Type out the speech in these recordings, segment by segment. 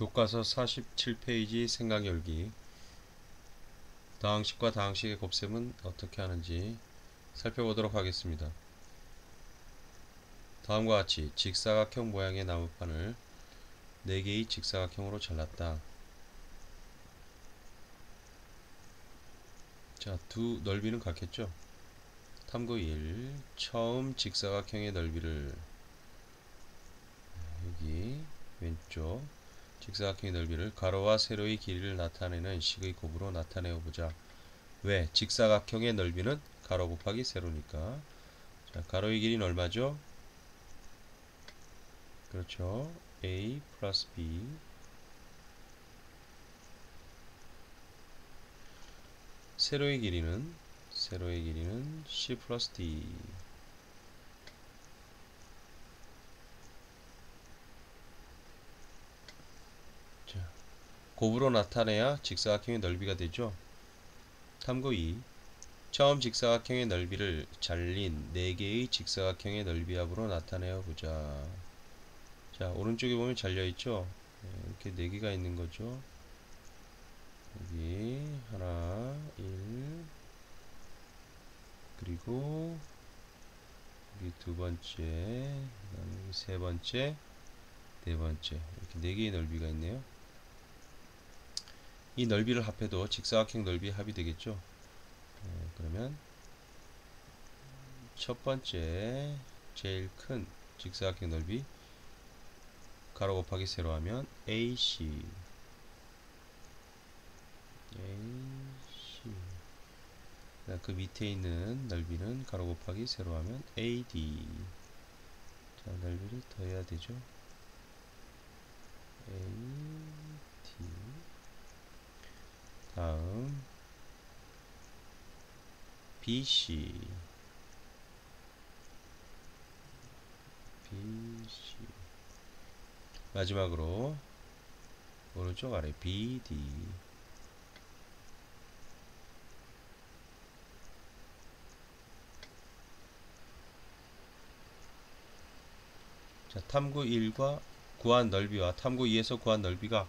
교과서 47페이지 생각 열기 다항식과 다항식의 곱셈은 어떻게 하는지 살펴보도록 하겠습니다. 다음과 같이 직사각형 모양의 나무판을 4개의 직사각형으로 잘랐다. 자, 두 넓이는 같겠죠? 탐구 1. 처음 직사각형의 넓이를 여기 왼쪽 직사각형의 넓이를 가로와 세로의 길이를 나타내는 식의 곱으로 나타내어 보자. 왜? 직사각형의 넓이는 가로 곱하기 세로니까. 자, 가로의 길이는 얼마죠? 그렇죠. a 플러스 b 세로의 길이는 세로의 길이는 c 플러스 d 곱으로 나타내야 직사각형의 넓이가 되죠. 탐구 2 처음 직사각형의 넓이를 잘린 4개의 직사각형의 넓이 합으로 나타내어 보자. 자, 오른쪽에 보면 잘려있죠? 이렇게 4개가 있는 거죠. 여기 하나, 1 그리고 여기 두 번째, 세 번째, 네 번째 이렇게 네 개의 넓이가 있네요. 이 넓이를 합해도 직사각형 넓이 합이 되겠죠. 네, 그러면 첫 번째 제일 큰 직사각형 넓이 가로 곱하기 세로 하면 AC AC 그 밑에 있는 넓이는 가로 곱하기 세로 하면 AD 자 넓이를 더해야 되죠? AD 다음. BC BC 마지막으로 오른쪽 아래 BD 자, 탐구 1과 구한 넓이와 탐구 2에서 구한 넓이가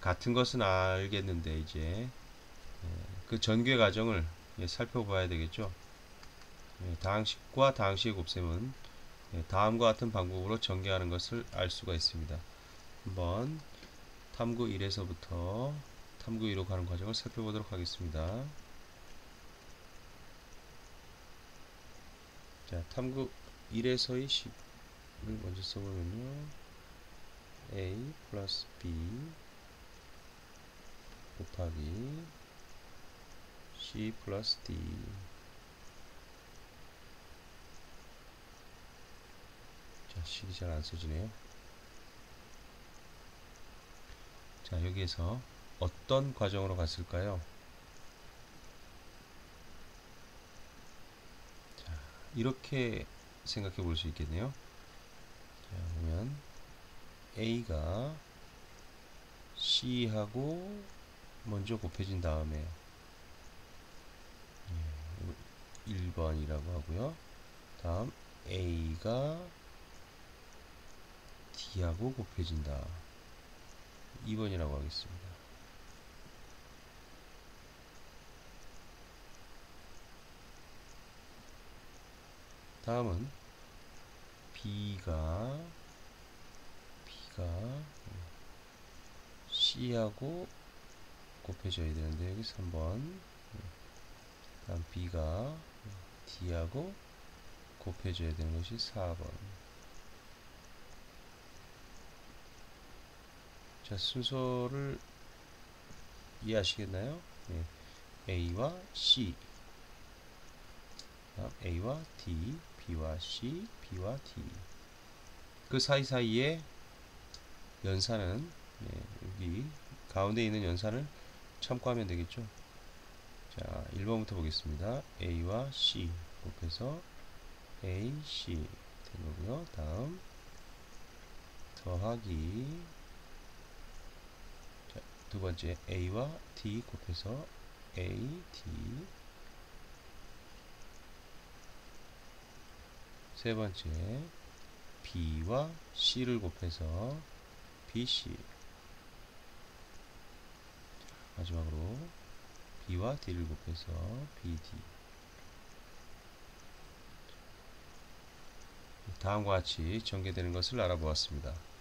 같은 것은 알겠는데 이제 그 전개 과정을 살펴봐야 되겠죠. 다항식과 다항식의 곱셈은 다음과 같은 방법으로 전개하는 것을 알 수가 있습니다. 한번 탐구 1에서부터 탐구 2로 가는 과정을 살펴보도록 하겠습니다. 자, 탐구 1에서의 식을 먼저 써보면요. a 플러스 b 곱하기 c 플러스 d 자, 식이 잘 안 써지네요. 자, 여기에서 어떤 과정으로 갔을까요? 자, 이렇게 생각해 볼 수 있겠네요. 자, 보면 A가 C하고 먼저 곱해진 다음에 1번이라고 하고요. 다음 A가 D하고 곱해진다. 2번이라고 하겠습니다. 다음은 B가 B가 C하고 곱해져야 되는데 여기 3번 다음 B가 D하고 곱해져야 되는 것이 4번 자 순서를 이해하시겠나요? 네. A와 C A와 D B와 C B와 D 그 사이사이에 연산은 네, 여기 가운데 있는 연산을 참고하면 되겠죠? 자 1번부터 보겠습니다. A와 C. 곱해서 A, C 된 거고요. 다음. 더하기. 자, 두 번째. A와 D 곱해서 A, D. 세 번째. B와 C를 곱해서 BC 마지막으로 B와 D를 곱해서 BD 다음과 같이 전개되는 것을 알아보았습니다.